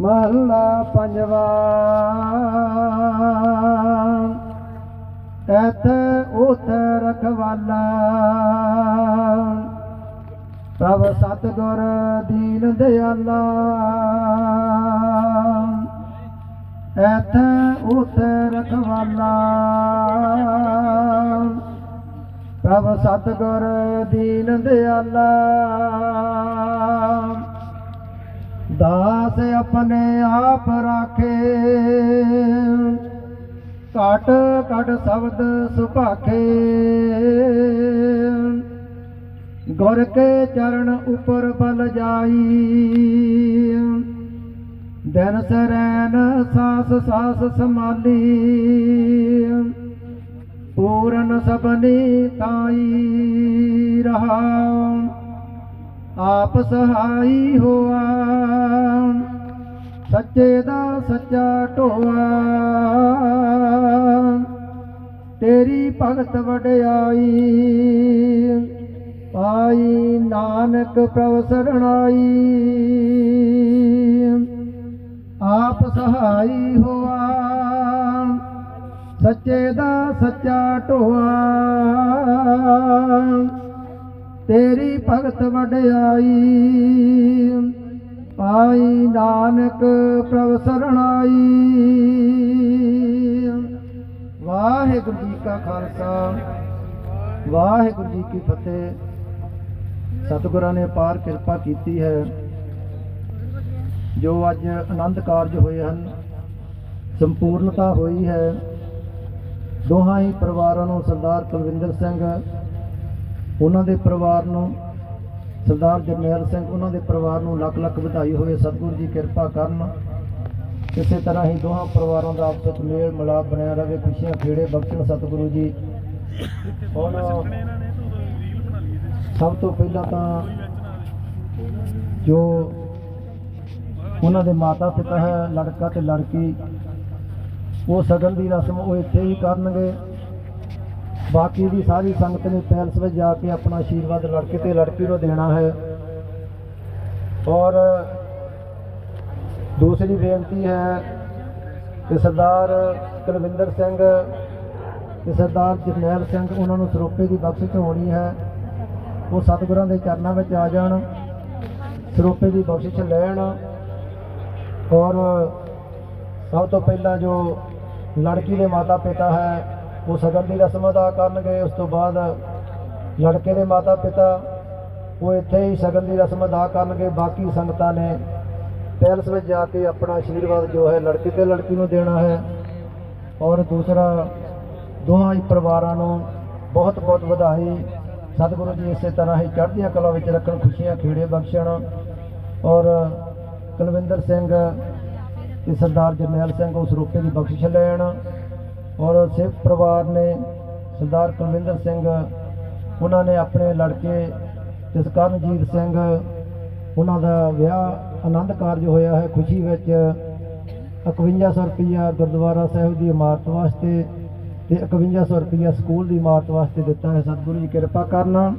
ਮਹੱਲਾ ਪੰਜਵਾ। ਐਥੇ ਉਥੇ ਰਖਵਾਲਾ ਪ੍ਰਭ ਸਤਗੁਰ ਦੀਨ ਦਿਆਲਾ। ਐਥੇ ਉਥੇ ਰਖਵਾਲਾ ਪ੍ਰਭ ਸਤਗੁਰ ਦੀਨ ਦਿਆਲਾ। ਆਪਣੇ ਆਪ ਰਾਖੇ। ਘਟ ਘਟ ਸ਼ਬਦ ਸੁਭਾਖੇ। ਗੁਰ ਕੇ ਚਰਨ ਉਪਰ ਬਲ ਜਾਈ। ਦਿਨ ਸਰੈਨ ਸਾਸ ਸਾਸ ਸਮਾਲੀ ਪੂਰਨ ਸਬਨੀ ਤਾਈ ਰਹਾ। ਆਪ ਸਹਾਈ ਹੋਆ। ਸੱਚੇ ਦਾ ਸੱਚਾ ਢੋਆ। ਤੇਰੀ ਭਗਤ ਵਡਿਆਈ ਪਾਈ ਨਾਨਕ ਪ੍ਰਭ ਸਰਣਾਈ। ਆਪ ਸਹਾਈ ਹੋਆ, ਸੱਚੇ ਦਾ ਸੱਚਾ ਢੋਆ। ਤੇਰੀ ਭਗਤ ਵਡਿਆਈ ਪਾਈ ਨਾਨਕ ਪ੍ਰਭ ਸਰਣਾਈ ਵਾਹਿਗੁਰੂ ਜੀ ਕਾ ਖਾਲਸਾ, ਵਾਹਿਗੁਰੂ ਜੀ ਕੀ ਫਤਿਹ। ਸਤਿਗੁਰਾਂ ਨੇ ਪਾਰ ਕਿਰਪਾ ਕੀਤੀ ਹੈ, ਜੋ ਅੱਜ ਆਨੰਦ ਕਾਰਜ ਹੋਏ ਹਨ। ਸੰਪੂਰਨਤਾ ਹੋਈ ਹੈ। ਦੋਹਾਂ ਹੀ ਪਰਿਵਾਰਾਂ ਨੂੰ ਸਰਦਾਰ ਕੁਲਵਿੰਦਰ ਸਿੰਘ, ਉਹਨਾਂ ਦੇ ਪਰਿਵਾਰ ਨੂੰ ਸਰਦਾਰ ਜਰਨੈਲ ਸਿੰਘ, ਉਹਨਾਂ ਦੇ ਪਰਿਵਾਰ ਨੂੰ ਲੱਖ ਲੱਖ ਵਧਾਈ ਹੋਵੇ, ਸਤਿਗੁਰੂ ਜੀ ਕਿਰਪਾ ਕਰਨ। ਇਸੇ ਤਰ੍ਹਾਂ ਹੀ ਦੋਹਾਂ ਪਰਿਵਾਰਾਂ ਦਾ ਆਪਸ ਵਿੱਚ ਮੇਲ ਮਿਲਾਪ ਬਣਿਆ ਰਹੇ, ਖੁਸ਼ੀਆਂ ਖੇੜੇ ਬਖਸ਼ਣ ਸਤਿਗੁਰੂ ਜੀ। ਹੁਣ ਸਭ ਤੋਂ ਪਹਿਲਾਂ ਤਾਂ ਜੋ ਉਹਨਾਂ ਦੇ ਮਾਤਾ ਪਿਤਾ ਹੈ, ਲੜਕਾ ਤੇ ਲੜਕੀ, ਉਹ ਸਗਨ ਦੀ ਰਸਮ ਉਹ ਇੱਥੇ ਹੀ ਕਰਨਗੇ। ਬਾਕੀ ਵੀ ਸਾਰੀ ਸੰਗਤ ਨੇ ਪੈਲਸ ਵਿੱਚ ਜਾ ਕੇ ਆਪਣਾ ਆਸ਼ੀਰਵਾਦ ਲੜਕੇ ਤੇ ਲੜਕੀ ਨੂੰ ਦੇਣਾ ਹੈ। ਔਰ ਦੂਸਰੀ ਬੇਨਤੀ ਹੈ ਕਿ ਸਰਦਾਰ ਕੁਲਵਿੰਦਰ ਸਿੰਘ ਤੇ ਸਰਦਾਰ ਜਰਨੈਲ ਸਿੰਘ ਉਹਨਾਂ ਨੂੰ ਸਰੋਪੇ ਦੀ ਬਖਸ਼ਿਸ਼ ਹੋਣੀ ਹੈ। ਉਹ ਸਤਿਗੁਰਾਂ ਦੇ ਚਰਨਾਂ ਵਿੱਚ ਆ ਜਾਣ, ਸਰੋਪੇ ਦੀ ਬਖਸ਼ਿਸ਼ ਲੈਣ। ਔਰ ਸਭ ਤੋਂ ਪਹਿਲਾਂ ਜੋ ਲੜਕੀ ਦੇ ਮਾਤਾ ਪਿਤਾ ਹੈ ਉਹ ਸਗਨ ਦੀ ਰਸਮ ਅਦਾ ਕਰਨਗੇ, ਉਸ ਤੋਂ ਬਾਅਦ ਲੜਕੇ ਦੇ ਮਾਤਾ ਪਿਤਾ ਉਹ ਇੱਥੇ ਹੀ ਸਗਨ ਦੀ ਰਸਮ ਅਦਾ ਕਰਨਗੇ। ਬਾਕੀ ਸੰਗਤਾਂ ਨੇ ਪੈਲਸ ਵਿੱਚ ਜਾ ਕੇ ਆਪਣਾ ਆਸ਼ੀਰਵਾਦ ਜੋ ਹੈ ਲੜਕੇ ਤੇ ਲੜਕੀ ਨੂੰ ਦੇਣਾ ਹੈ। ਔਰ ਦੂਸਰਾ, ਦੋਹਾਂ ਹੀ ਪਰਿਵਾਰਾਂ ਨੂੰ ਬਹੁਤ ਬਹੁਤ ਵਧਾਈ। ਸਤਿਗੁਰੂ ਜੀ ਇਸੇ ਤਰ੍ਹਾਂ ਹੀ ਚੜ੍ਹਦੀਆਂ ਕਲਾ ਵਿੱਚ ਰੱਖਣ, ਖੁਸ਼ੀਆਂ, ਖੇੜੇ ਬਖਸ਼ਣ। ਔਰ ਕੁਲਵਿੰਦਰ ਸਿੰਘ ਤੇ ਸਰਦਾਰ ਜਰਨੈਲ ਸਿੰਘ ਉਸ ਰੂਪੇ ਦੀ ਬਖਸ਼ਿਸ਼ ਲੈਣ। ਔਰ ਸਿੱਖ ਪਰਿਵਾਰ ਨੇ ਸਰਦਾਰ ਕੁਲਵਿੰਦਰ ਸਿੰਘ, ਉਹਨਾਂ ਨੇ ਆਪਣੇ ਲੜਕੇ ਜਸਕਰਨਜੀਤ ਸਿੰਘ, ਉਹਨਾਂ ਦਾ ਵਿਆਹ ਆਨੰਦ ਕਾਰਜ ਹੋਇਆ ਹੈ। ਖੁਸ਼ੀ ਵਿੱਚ 5100 ਰੁਪਇਆ ਗੁਰਦੁਆਰਾ ਸਾਹਿਬ ਦੀ ਇਮਾਰਤ ਵਾਸਤੇ ਤੇ 5100 ਰੁਪਇਆ ਸਕੂਲ ਦੀ ਇਮਾਰਤ ਵਾਸਤੇ ਦਿੱਤਾ ਹੈ। ਸਤਿਗੁਰੂ ਜੀ ਕਿਰਪਾ ਕਰਨਾ।